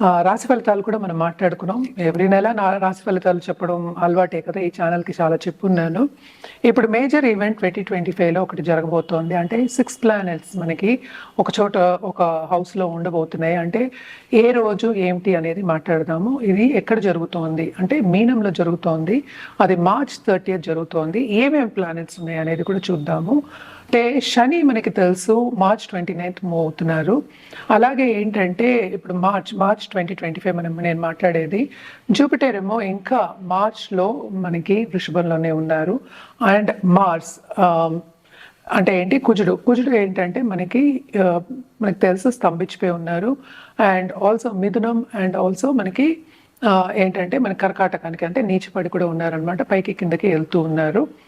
రాశి ఫలితాలు కూడా మనం మాట్లాడుకున్నాం. ఎవ్రీ నెల నా రాశి ఫలితాలు చెప్పడం అలవాటే కదా ఈ ఛానల్కి చాలా చెప్పున్నాను. ఇప్పుడు మేజర్ ఈవెంట్ ట్వంటీ ట్వంటీ ఫైవ్లో ఒకటి జరగబోతోంది. అంటే సిక్స్ ప్లానెట్స్ మనకి ఒక చోట ఒక హౌస్లో ఉండబోతున్నాయి. అంటే ఏ రోజు ఏమిటి అనేది మాట్లాడదాము. ఇది ఎక్కడ జరుగుతోంది? అంటే మీనంలో జరుగుతోంది. అది మార్చ్ థర్టీ జరుగుతోంది. ఏమేమి ప్లానెట్స్ ఉన్నాయి అనేది కూడా చూద్దాము. అంటే శని మనకి తెలుసు మార్చ్ ట్వంటీ నైన్త్ మూవ్ అవుతున్నారు అలాగే ఏంటంటే ఇప్పుడు March March twenty twenty five మనం నేను మాట్లాడేది జూపిటర్ ఏమో ఇంకా మార్చ్లో మనకి వృషభంలోనే ఉన్నారు. అండ్ మార్స్ అంటే ఏంటి కుజుడు. కుజుడు ఏంటంటే మనకి మనకు మనకి తెలుసు స్తంభించిపోయి ఉన్నారు. అండ్ ఆల్సో మిథునం అండ్ ఆల్సో మనకి ఏంటంటే మన కర్కాటకానికి అంటే నీచిపడి కూడా ఉన్నారనమాట పైకి కిందకి వెళ్తూ ఉన్నారు.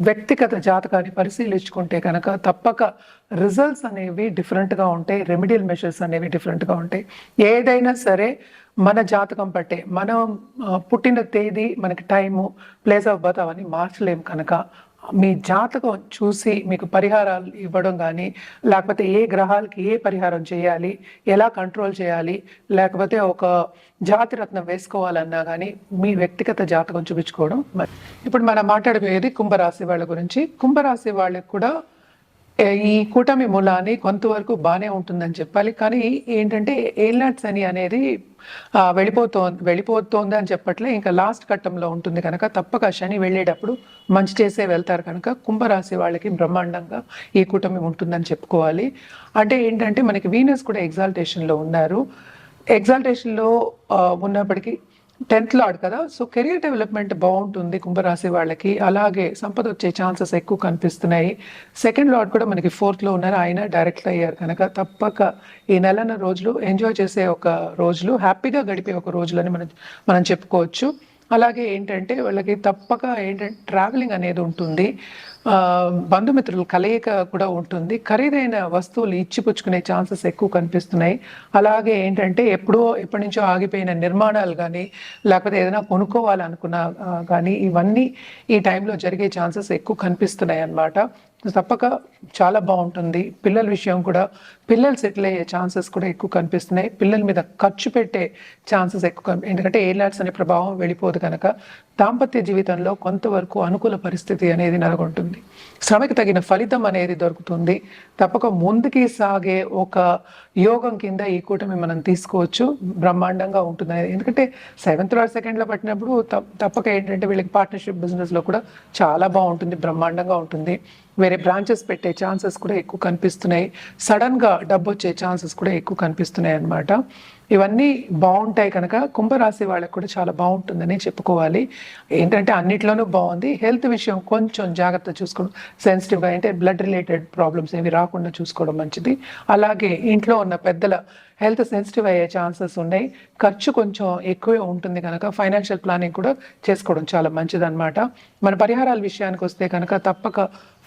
వ్యక్తిగత జాతకాన్ని పరిశీలించుకుంటే కనుక తప్పక రిజల్ట్స్ అనేవి డిఫరెంట్గా ఉంటాయి రెమిడియల్ మెషర్స్ అనేవి డిఫరెంట్గా ఉంటాయి. ఏదైనా సరే మన జాతకం బట్టే మనం పుట్టిన తేదీ మనకి టైము ప్లేస్ ఆఫ్ బర్త్ అవన్నీ మార్చలేము కనుక మీ జాతకం చూసి మీకు పరిహారాలు ఇవ్వడం కానీ లేకపోతే ఏ గ్రహాలకి ఏ పరిహారం చేయాలి ఎలా కంట్రోల్ చేయాలి లేకపోతే ఒక జాతిరత్నం వేసుకోవాలన్నా కానీ మీ వ్యక్తిగత జాతకం చూపించుకోవడం ఇప్పుడు మనం మాట్లాడబోయేది కుంభరాశి వాళ్ళ గురించి. కుంభరాశి వాళ్ళకి కూడా ఈ కూటమి మూలాన్ని కొంతవరకు బాగానే ఉంటుందని చెప్పాలి. కానీ ఏంటంటే ఏల్నాట్ శని అనేది ఆ, వెళ్ళిపోతోంది వెళ్ళిపోతోంది అని చెప్పట్లే. ఇంకా లాస్ట్ ఘట్టంలో ఉంటుంది కనుక తప్పక శని వెళ్ళేటప్పుడు మంచి చేసే వెళ్తారు కనుక కుంభరాశి వాళ్ళకి బ్రహ్మాండంగా ఈ కూటమి ఉంటుందని చెప్పుకోవాలి. అంటే ఏంటంటే మనకి వీనస్ కూడా ఎగ్జాల్టేషన్లో ఉన్నారు. ఎగ్జాల్టేషన్లో ఉన్నప్పటికీ టెన్త్ లాడ్ కదా. సో కెరియర్ డెవలప్మెంట్ బాగుంటుంది కుంభరాశి వాళ్ళకి. అలాగే సంపద వచ్చే ఛాన్సెస్ ఎక్కువ కనిపిస్తున్నాయి. సెకండ్ లాడ్ కూడా మనకి ఫోర్త్లో ఉన్నారు. ఆయన డైరెక్ట్ అయ్యారు కనుక తప్పక ఈ నెలన్న రోజులు ఎంజాయ్ చేసే ఒక రోజులు హ్యాపీగా గడిపే ఒక రోజులని మనం మనం చెప్పుకోవచ్చు. అలాగే ఏంటంటే వాళ్ళకి తప్పక ఏంటంటే ట్రావెలింగ్ అనేది ఉంటుంది. బంధుమిత్రుల కలయిక కూడా ఉంటుంది. ఖరీదైన వస్తువులు ఇచ్చిపుచ్చుకునే ఛాన్సెస్ ఎక్కువ కనిపిస్తున్నాయి. అలాగే ఏంటంటే ఎప్పుడో ఎప్పటి నుంచో ఆగిపోయిన నిర్మాణాలు కానీ లేకపోతే ఏదైనా కొనుక్కోవాలనుకున్నా కానీ ఇవన్నీ ఈ టైంలో జరిగే ఛాన్సెస్ ఎక్కువ కనిపిస్తున్నాయి అన్నమాట తప్పక చాలా బాగుంటుంది. పిల్లల విషయం కూడా పిల్లలు సెటిల్ అయ్యే ఛాన్సెస్ కూడా ఎక్కువ కనిపిస్తున్నాయి. పిల్లల మీద ఖర్చు పెట్టే ఛాన్సెస్ ఎక్కువ ఎందుకంటే ఏలాట్స్ అనే ప్రభావం వెళ్ళిపోదు కనుక దాంపత్య జీవితంలో కొంతవరకు అనుకూల పరిస్థితి అనేది నెలకొంటుంది. శ్రమకి తగిన ఫలితం అనేది దొరుకుతుంది. తప్పక ముందుకి సాగే ఒక యోగం కింద ఈ కూటమి మనం తీసుకోవచ్చు. బ్రహ్మాండంగా ఉంటుంది అనేది. ఎందుకంటే సెవెంత్ ఆర్ సెకండ్లో పట్టినప్పుడు తప్పక ఏంటంటే వీళ్ళకి పార్ట్నర్షిప్ బిజినెస్లో కూడా చాలా బాగుంటుంది. బ్రహ్మాండంగా ఉంటుంది. వేరే బ్రాంచెస్ పెట్టే ఛాన్సెస్ కూడా ఎక్కువ కనిపిస్తున్నాయి. సడన్గా డబ్బు వచ్చే ఛాన్సెస్ కూడా ఎక్కువ కనిపిస్తున్నాయి అన్నమాట ఇవన్నీ బాగుంటాయి కనుక కుంభరాశి వాళ్ళకి కూడా చాలా బాగుంటుందని చెప్పుకోవాలి. ఏంటంటే అన్నిట్లోనూ బాగుంది. హెల్త్ విషయం కొంచెం జాగ్రత్త చూసుకోవడం సెన్సిటివ్గా అంటే బ్లడ్ రిలేటెడ్ ప్రాబ్లమ్స్ ఏవి రాకుండా చూసుకోవడం మంచిది. అలాగే ఇంట్లో ఉన్న పెద్దల హెల్త్ సెన్సిటివ్ అయ్యే ఛాన్సెస్ ఉన్నాయి. ఖర్చు కొంచెం ఎక్కువే ఉంటుంది కనుక ఫైనాన్షియల్ ప్లానింగ్ కూడా చేసుకోవడం చాలా మంచిదన్నమాట. మన పరిహారాల విషయానికి వస్తే కనుక తప్పక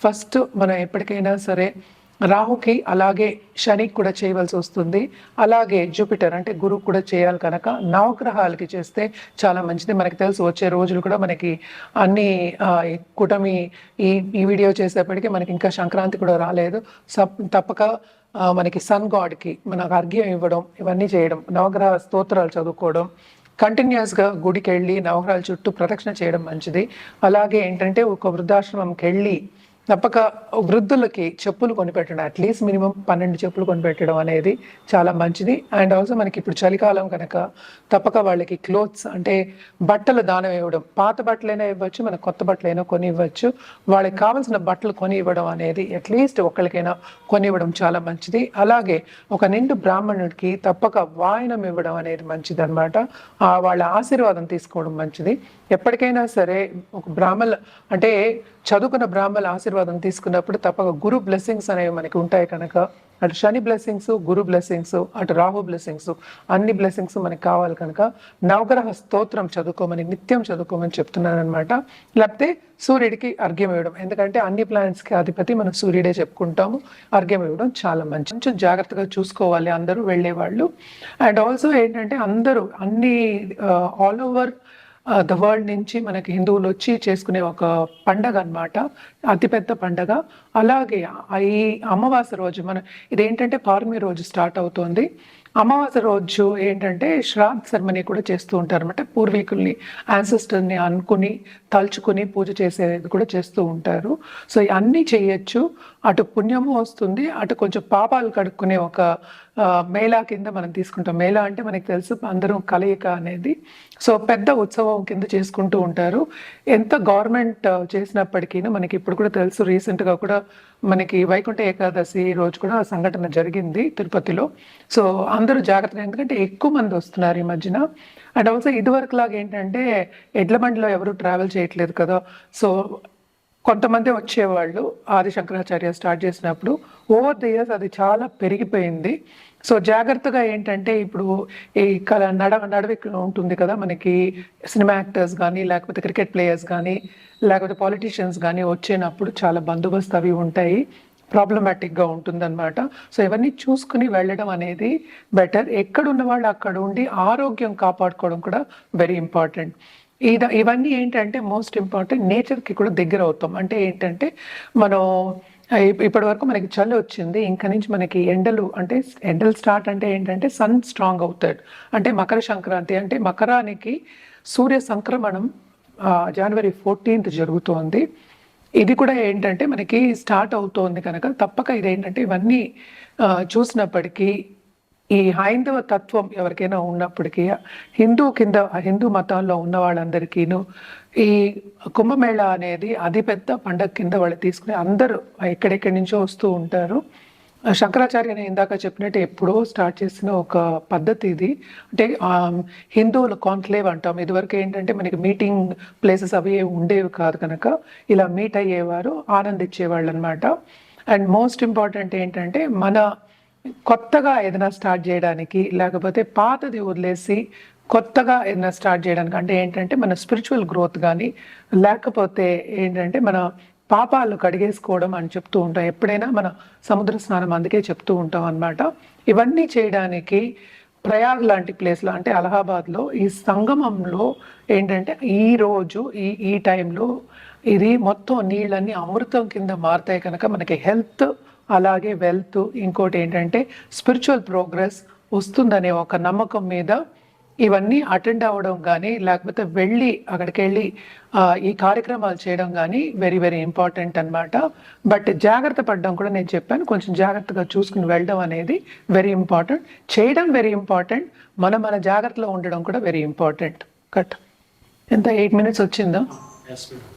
ఫస్ట్ మనం ఎప్పటికైనా సరే రాహుకి అలాగే శనికి కూడా చేయవలసి వస్తుంది. అలాగే జూపిటర్ అంటే గురువు కూడా చేయాలి కనుక నవగ్రహాలకి చేస్తే చాలా మంచిది. మనకి తెలుసు వచ్చే రోజులు కూడా మనకి అన్ని కూటమి ఈ ఈ వీడియో చేసేప్పటికీ మనకి ఇంకా సంక్రాంతి కూడా రాలేదు. సప్ తప్పక మనకి సన్ గాడ్కి మనకు అర్ఘ్యం ఇవ్వడం ఇవన్నీ చేయడం నవగ్రహ స్తోత్రాలు చదువుకోవడం కంటిన్యూస్గా గుడికి వెళ్ళి నవగ్రహాల చుట్టూ ప్రదక్షిణ చేయడం మంచిది. అలాగే ఏంటంటే ఒక వృద్ధాశ్రమంకి వెళ్ళి తప్పక వృద్ధులకి చెప్పులు కొనిపెట్టడం అట్లీస్ట్ మినిమం పన్నెండు చెప్పులు కొనిపెట్టడం అనేది చాలా మంచిది. అండ్ ఆల్సో మనకి ఇప్పుడు చలికాలం కనుక తప్పక వాళ్ళకి క్లోత్స్ అంటే బట్టలు దానం ఇవ్వడం పాత బట్టలైనా ఇవ్వచ్చు మనకు కొత్త బట్టలైనా కొని ఇవ్వచ్చు వాళ్ళకి కావాల్సిన బట్టలు కొని ఇవ్వడం అనేది అట్లీస్ట్ ఒకరికైనా కొని ఇవ్వడం చాలా మంచిది. అలాగే ఒక నిండు బ్రాహ్మణుడికి తప్పక వాయనం ఇవ్వడం అనేది మంచిది అనమాట వాళ్ళ ఆశీర్వాదం తీసుకోవడం మంచిది. ఎప్పటికైనా సరే ఒక బ్రాహ్మణ అంటే చదువుకున్న బ్రాహ్మణ ఆశీర్వాదం తీసుకున్నప్పుడు తప్పక గురు బ్లెస్సింగ్స్ అనేవి మనకి ఉంటాయి కనుక. అటు శని బ్లెస్సింగ్స్ గురు బ్లెస్సింగ్స్ అటు రాహు బ్లెస్సింగ్స్ అన్ని బ్లెస్సింగ్స్ మనకి కావాలి కనుక నవగ్రహ స్తోత్రం చదువుకోమని నిత్యం చదువుకోమని చెప్తున్నాను అనమాట లేకపోతే సూర్యుడికి అర్ఘ్యం ఇవ్వడం. ఎందుకంటే అన్ని ప్లానెట్స్కి అధిపతి మనం సూర్యుడే చెప్పుకుంటాము. అర్ఘ్యం ఇవ్వడం చాలా మంచి కొంచెం జాగ్రత్తగా చూసుకోవాలి అందరూ వెళ్ళేవాళ్ళు. అండ్ ఆల్సో ఏంటంటే అందరూ అన్ని uh, all over the world నుంచి మనకి హిందువులు వచ్చి చేసుకునే ఒక పండగ అన్నమాట. అతిపెద్ద పండగ. అలాగే ఈ అమావాస్య రోజు మనం ఇదేంటంటే పౌర్ణమి రోజు స్టార్ట్ అవుతుంది. అమావాస్య రోజు ఏంటంటే శ్రాద్ధ సెరమనీ కూడా చేస్తూ ఉంటారు అనమాట పూర్వీకుల్ని యాన్సిస్టర్ని అనుకుని తలుచుకుని పూజ చేసేది కూడా చేస్తూ ఉంటారు. సో అన్నీ చేయొచ్చు. అటు పుణ్యము వస్తుంది అటు కొంచెం పాపాలు కడుక్కునే ఒక మేళా కింద మనం తీసుకుంటాం. మేళా అంటే మనకి తెలుసు అందరం కలయిక అనేది. సో పెద్ద ఉత్సవం కింద చేసుకుంటూ ఉంటారు. ఎంత గవర్నమెంట్ చేసినప్పటికీ మనకి ఇప్పుడు కూడా తెలుసు. రీసెంట్గా కూడా మనకి వైకుంఠ ఏకాదశి రోజు కూడా సంఘటన జరిగింది తిరుపతిలో. సో అందరూ జాగ్రత్తగా ఎందుకంటే ఎక్కువ మంది వస్తున్నారు ఈ మధ్యన. అండ్ ఆల్సో ఇదివరకు లాగా ఏంటంటే ఎడ్ల బండిలో ఎవరు ట్రావెల్ చేయట్లేదు కదా. సో కొంతమంది వచ్చేవాళ్ళు ఆది శంకరాచార్య స్టార్ట్ చేసినప్పుడు ఓవర్ ద ఇయర్స్ అది చాలా పెరిగిపోయింది. సో జాగ్రత్తగా ఏంటంటే ఇప్పుడు ఈ కల నడ నడవి ఉంటుంది కదా మనకి సినిమా యాక్టర్స్ కానీ లేకపోతే క్రికెట్ ప్లేయర్స్ కానీ లేకపోతే పాలిటీషియన్స్ కానీ వచ్చేటప్పుడు చాలా బందోబస్తు అవి ఉంటాయి. ప్రాబ్లమాటిక్గా ఉంటుందన్నమాట. సో ఇవన్నీ చూసుకుని వెళ్ళడం అనేది బెటర్ ఎక్కడ ఉన్న వాళ్ళు అక్కడ ఉండి ఆరోగ్యం కాపాడుకోవడం కూడా వెరీ ఇంపార్టెంట్ ఇది ఇవన్నీ ఏంటంటే మోస్ట్ ఇంపార్టెంట్ నేచర్కి కూడా దగ్గర అవుతాం. అంటే ఏంటంటే మనం ఇప్పటి వరకు మనకి చలి వచ్చింది ఇంకా నుంచి మనకి ఎండలు అంటే ఎండలు స్టార్ట్ అంటే ఏంటంటే సన్ స్ట్రాంగ్ అవుతాడు. అంటే మకర సంక్రాంతి అంటే మకరానికి సూర్య సంక్రమణం జనవరి ఫోర్టీన్త్ జరుగుతోంది. ఇది కూడా ఏంటంటే మనకి స్టార్ట్ అవుతోంది కనుక తప్పక ఇదేంటంటే ఇవన్నీ చూసినప్పటికీ ఈ హైందవ తత్వం ఎవరికైనా ఉన్నప్పటికీ హిందూ కింద హిందూ మతాల్లో ఉన్న వాళ్ళందరికీను ఈ కుంభమేళ అనేది అతిపెద్ద పండగ కింద వాళ్ళు తీసుకుని అందరూ ఎక్కడెక్కడి నుంచో వస్తూ ఉంటారు. శంకరాచార్య నేను ఇందాక చెప్పినట్టు ఎప్పుడో స్టార్ట్ చేసిన ఒక పద్ధతి ఇది. అంటే హిందువులు హిందువుల కాన్క్లేవ్ అంటాం. ఇదివరకు ఏంటంటే మనకి మీటింగ్ ప్లేసెస్ అవి ఉండేవి కాదు కనుక ఇలా మీట్ అయ్యేవారు ఆనందించేవాళ్ళు అనమాట అండ్ మోస్ట్ ఇంపార్టెంట్ ఏంటంటే మన కొత్తగా ఏదైనా స్టార్ట్ చేయడానికి లేకపోతే పాతది వదిలేసి కొత్తగా ఏదైనా స్టార్ట్ చేయడానికి అంటే ఏంటంటే మన స్పిరిచువల్ గ్రోత్ కానీ లేకపోతే ఏంటంటే మన పాపాలు కడిగేసుకోవడం అని చెప్తూ ఉంటాం. ఎప్పుడైనా మన సముద్ర స్నానం అందుకే చెప్తూ ఉంటాం అనమాట ఇవన్నీ చేయడానికి ప్రయాగ్ లాంటి ప్లేస్లో అంటే అలహాబాద్లో ఈ సంగమంలో ఏంటంటే ఈ రోజు ఈ ఈ టైంలో ఇది మొత్తం నీళ్ళన్నీ అమృతం కింద మారుతాయి కనుక మనకి హెల్త్ అలాగే వెల్త్ ఇంకోటి ఏంటంటే స్పిరిచువల్ ప్రోగ్రెస్ వస్తుందనే ఒక నమ్మకం మీద ఇవన్నీ అటెండ్ అవ్వడం కానీ లేకపోతే వెళ్ళి అక్కడికి వెళ్ళి ఈ కార్యక్రమాలు చేయడం కానీ వెరీ వెరీ ఇంపార్టెంట్ అనమాట బట్ జాగ్రత్త పడడం కూడా నేను చెప్పాను. కొంచెం జాగ్రత్తగా చూసుకుని వెళ్ళడం అనేది వెరీ ఇంపార్టెంట్ చేయడం వెరీ ఇంపార్టెంట్ మనం మన జాగ్రత్తలో ఉండడం కూడా వెరీ ఇంపార్టెంట్ కట్ ఎంత? ఎయిట్ మినిట్స్ వచ్చిందా?